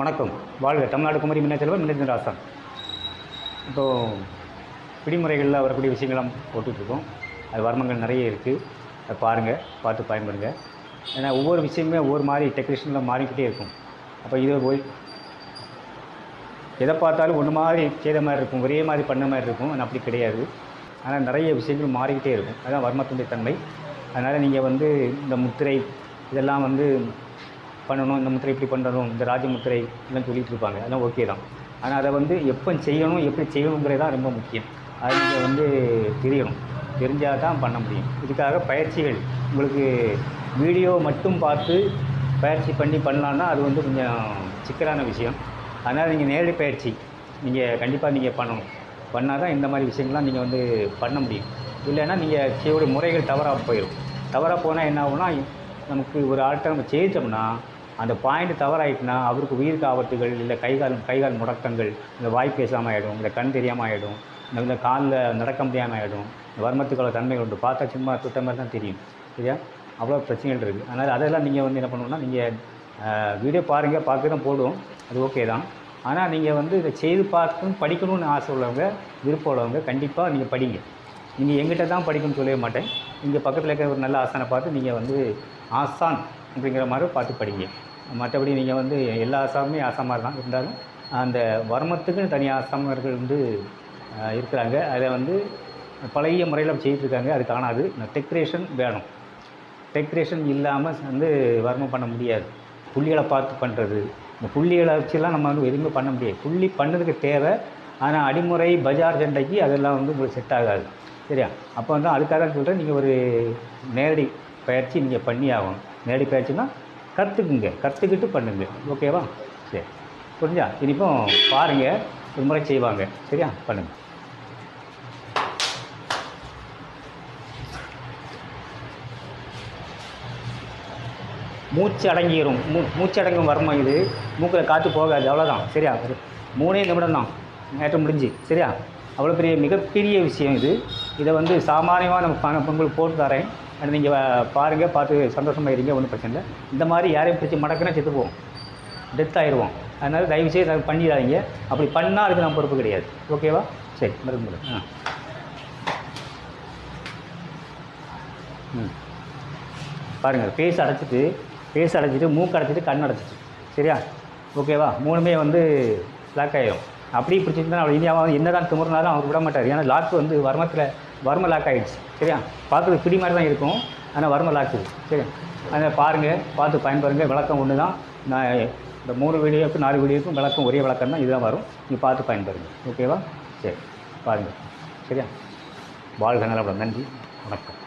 வணக்கம். வாழ்க தமிழ்நாடு குமரி மின்னச்செல்வன் மின்னச்சல் ராசன். இப்போது விடிமுறைகளில் வரக்கூடிய விஷயங்கள்லாம் போட்டுட்ருக்கோம். அது வர்மங்கள் நிறைய இருக்குது அதை பாருங்கள் பார்த்து பயன்படுங்க. ஏன்னா ஒவ்வொரு விஷயமே ஒவ்வொரு மாதிரி டெக்கரேஷனில் மாறிக்கிட்டே இருக்கும். அப்போ இதை போய் எதை பார்த்தாலும் ஒன்று மாதிரி செய்த மாதிரி இருக்கும். ஒரே மாதிரி பண்ண மாதிரி இருக்கும். ஆனால் அப்படி கிடையாது. ஆனால் நிறைய விஷயங்கள் மாறிக்கிட்டே இருக்கும். அதுதான் வர்மத்துடைய தன்மை. அதனால் நீங்கள் வந்து இந்த முத்திரை இதெல்லாம் வந்து பண்ணணும் இந்த முத்திரை இப்படி பண்ணணும் இந்த ராஜமுத்திரை எல்லாம் சொல்லிட்டு இருப்பாங்க. அதெல்லாம் ஓகே தான். ஆனால் அதை வந்து எப்போ செய்யணும் எப்படி செய்யணுங்கிறது தான் ரொம்ப முக்கியம். அது நீங்கள் வந்து தெரியணும். தெரிஞ்சால் தான் பண்ண முடியும். இதுக்காக பயிற்சிகள். உங்களுக்கு வீடியோ மட்டும் பார்த்து பயிற்சி பண்ணி பண்ணலான்னா அது வந்து கொஞ்சம் சிக்கலான விஷயம். அதனால் நீங்கள் நேரடி பயிற்சி நீங்கள் கண்டிப்பாக நீங்கள் பண்ணணும். பண்ணால் தான் இந்த மாதிரி விஷயங்கள்லாம் நீங்கள் வந்து பண்ண முடியும். இல்லைன்னா நீங்கள் செய்யக்கூடிய முறைகள் தவறாக போயிடும். தவறாக போனால் என்ன ஆகும்னா நமக்கு ஒரு ஆள்கிட்ட நம்ம செய்தோம்னா அந்த பாயிண்ட் தவறாயிட்டுனா அவருக்கு உயிருக்கு ஆபத்துகள் இல்லை கைகால் கைகால் முடக்கங்கள் இந்த வாய் பேசாமல் ஆகிடும் இந்த கண் தெரியாமல் ஆகிடும் இந்த இந்த காலில் நடக்க முடியாமல் ஆகிடும் இந்த வர்மத்துக்குள்ள தன்மைகள் உண்டு. பார்த்தா சும்மா சுத்த மாதிரி தான் தெரியும். சரியா? அவ்வளோ பிரச்சனைகள் இருக்குது அதனால் அதெல்லாம் நீங்கள் வந்து என்ன பண்ணணும்னா நீங்கள் வீடியோ பாருங்கள் பார்க்க தான் போடுவோம் அது ஓகே தான். ஆனால் நீங்கள் வந்து இதை செய்து பார்க்கணும் படிக்கணும்னு ஆசை உள்ளவங்க விருப்பம் உள்ளவங்க கண்டிப்பாக நீங்கள் படிங்க. நீங்கள் எங்கிட்ட தான் படிக்கணும்னு சொல்லவே மாட்டேன். இங்கே பக்கத்தில் இருக்கிற ஒரு நல்ல ஆசானை பார்த்து நீங்கள் வந்து ஆசான் அப்படிங்கிற மாதிரி பார்த்து படிங்க மற்றபடி நீங்கள் வந்து எல்லா ஆசாமுமே ஆசாமாக தான். இருந்தாலும் அந்த வர்மத்துக்குன்னு தனி ஆசாமர்கள் வந்து இருக்கிறாங்க. அதை வந்து பழைய முறையில் செய்துட்ருக்காங்க. அது காணாது. டெக்ரேஷன் வேணும். டெக்ரேஷன் இல்லாமல் வந்து வர்மம் பண்ண முடியாது. புள்ளிகளை பார்த்து பண்ணுறது இந்த புள்ளிகளை வச்சுலாம் நம்ம வந்து எதுவுமே பண்ண முடியாது. புள்ளி பண்ணதுக்கு தேவை. ஆனால் அடிமுறை பஜார் சண்டைக்கு அதெல்லாம் வந்து உங்களுக்கு செட் ஆகாது. சரியா? அப்போ வந்து அதுக்காக தான் சொல்கிறேன் நீங்கள் ஒரு நேரடி பயிற்சி நீங்கள் பண்ணி ஆகணும் நேரடி பயிற்சினா கற்றுக்குங்க கற்றுக்கிட்டு பண்ணுங்க. ஓகேவா? சரி. புரிஞ்சா? இனிப்போ பாருங்கள் ஒரு முறை செய்வாங்க. சரியா? பண்ணுங்கள் மூச்சு அடங்கிடும் மூ மூச்சு அடங்கும் வர்மம் இது. மூக்கில் காற்று போகாது. அவ்வளோதான் சரியா? ஒரு மூணே நிமிடம் தான். நேற்று முடிஞ்சு. சரியா? அவ்வளோ பெரிய மிகப்பெரிய விஷயம் இது. இதை வந்து சாமானியமாக நம்ம பண போட்டு தரேன். அண்ட் நீங்கள் பாருங்கள் பார்த்து சந்தோஷமாக இருங்க ஒன்றும் பிரச்சனை இல்லை. இந்த மாதிரி யாரையும் பிடிச்சி மடக்குனா செத்து போவோம் டெத் ஆயிடுவோம் அதனால் தயவுசெய்து அதை பண்ணிடாதீங்க. அப்படி பண்ணால் அதுக்கு நம்ம பொறுப்பு கிடையாது. ஓகேவா சரி மருந்து ஆ. ம். பாருங்கள் ஃபேஸ் அடைச்சிட்டு ஃபேஸ் அடைச்சிட்டு மூக்கு அடைச்சிட்டு கண் அடைச்சிட்டு. சரியா? ஓகேவா மூணுமே வந்து லாக் ஆகிடும் அப்படியே பிடிச்சிருந்தா அவர் இந்தியாவை என்ன தான் திமுறினாலும் அவர் விட மாட்டார். ஏன்னா லாக்கு வந்து வர்மத்தில் வர்ம லாக் ஆகிடுச்சு சரியா? பார்க்குறது பிடி மாதிரி தான் இருக்கும். ஆனால் வர்ம லாக்கு. சரியா? அதனால் பாருங்கள் பார்த்து பயன்பெறுங்க. விளக்கம் ஒன்று தான் நான் இந்த மூணு வீடியோக்கும் நாலு வீடியோக்கும் விளக்கம் ஒரே விளக்கம் தான். இதுதான் வரும். நீங்கள் பார்த்து பயன்பெறுங்க. ஓகேவா? சரி. பாருங்கள் சரியா? வாழ்க நலப்படம் நன்றி. வணக்கம்.